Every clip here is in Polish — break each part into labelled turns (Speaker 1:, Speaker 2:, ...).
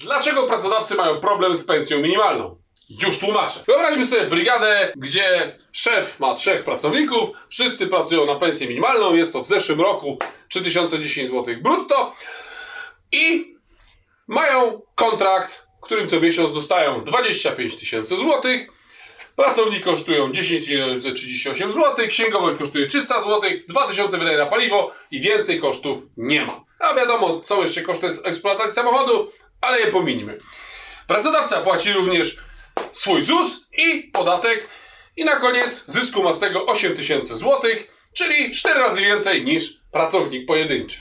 Speaker 1: Dlaczego pracodawcy mają problem z pensją minimalną? Już tłumaczę. Wyobraźmy sobie brygadę, gdzie szef ma trzech pracowników, wszyscy pracują na pensję minimalną, jest to w zeszłym roku 3010 zł brutto i mają kontrakt, którym co miesiąc dostają 25 tysięcy złotych, pracownik kosztują 10 38 zł, księgowość kosztuje 300 zł, 2000 wydaje na paliwo i więcej kosztów nie ma. A wiadomo, są jeszcze koszty eksploatacji samochodu, ale je pominimy. Pracodawca płaci również swój ZUS i podatek i na koniec zysku ma z tego 8000 zł, czyli 4 razy więcej niż pracownik pojedynczy.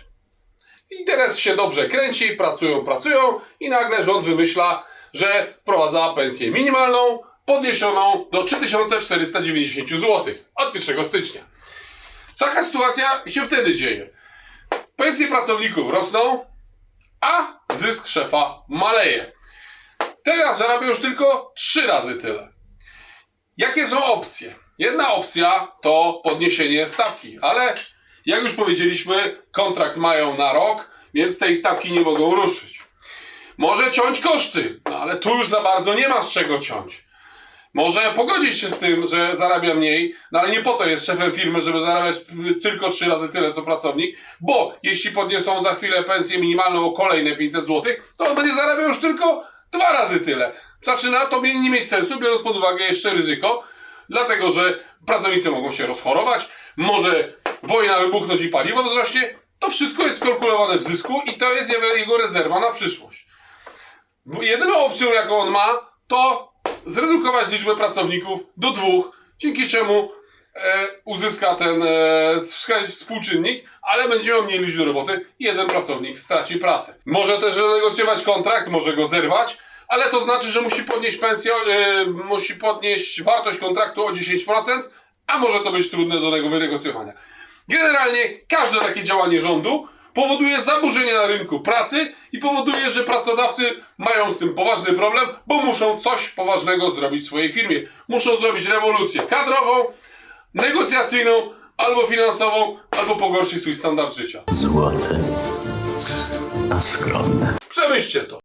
Speaker 1: Interes się dobrze kręci, pracują, pracują i nagle rząd wymyśla, że wprowadza pensję minimalną podniesioną do 3490 zł od 1 stycznia. Taka sytuacja się wtedy dzieje. Pensje pracowników rosną, a zysk szefa maleje. Teraz zarabia już tylko 3 razy tyle. Jakie są opcje? Jedna opcja to podniesienie stawki, ale jak już powiedzieliśmy, kontrakt mają na rok, więc tej stawki nie mogą ruszyć. Może ciąć koszty, no ale tu już za bardzo nie ma z czego ciąć. Może pogodzić się z tym, że zarabia mniej, no ale nie po to jest szefem firmy, żeby zarabiać tylko trzy razy tyle co pracownik, bo jeśli podniosą za chwilę pensję minimalną o kolejne 500 zł, to on będzie zarabiał już tylko dwa razy tyle. Zaczyna to nie mieć sensu, biorąc pod uwagę jeszcze ryzyko, dlatego że pracownicy mogą się rozchorować, może wojna wybuchnąć i paliwo wzrośnie. To wszystko jest kalkulowane w zysku i to jest jego- rezerwa na przyszłość. Jedyną opcją, jaką on ma, to zredukować liczbę pracowników do dwóch, dzięki czemu e, uzyska ten e, współczynnik, ale będzie miał mniej ludzi do roboty, jeden pracownik straci pracę. Może też renegocjować kontrakt, może go zerwać, ale to znaczy, że musi podnieść pensję, e, musi podnieść wartość kontraktu o 10%, a może to być trudne do nego- wynegocjowania. Generalnie każde takie działanie rządu powoduje zaburzenia na rynku pracy i powoduje, że pracodawcy mają z tym poważny problem, bo muszą coś poważnego zrobić w swojej firmie. Muszą zrobić rewolucję kadrową, negocjacyjną, albo finansową, albo pogorszyć swój standard życia.
Speaker 2: Złote, a skromne.
Speaker 1: Przemyślcie to.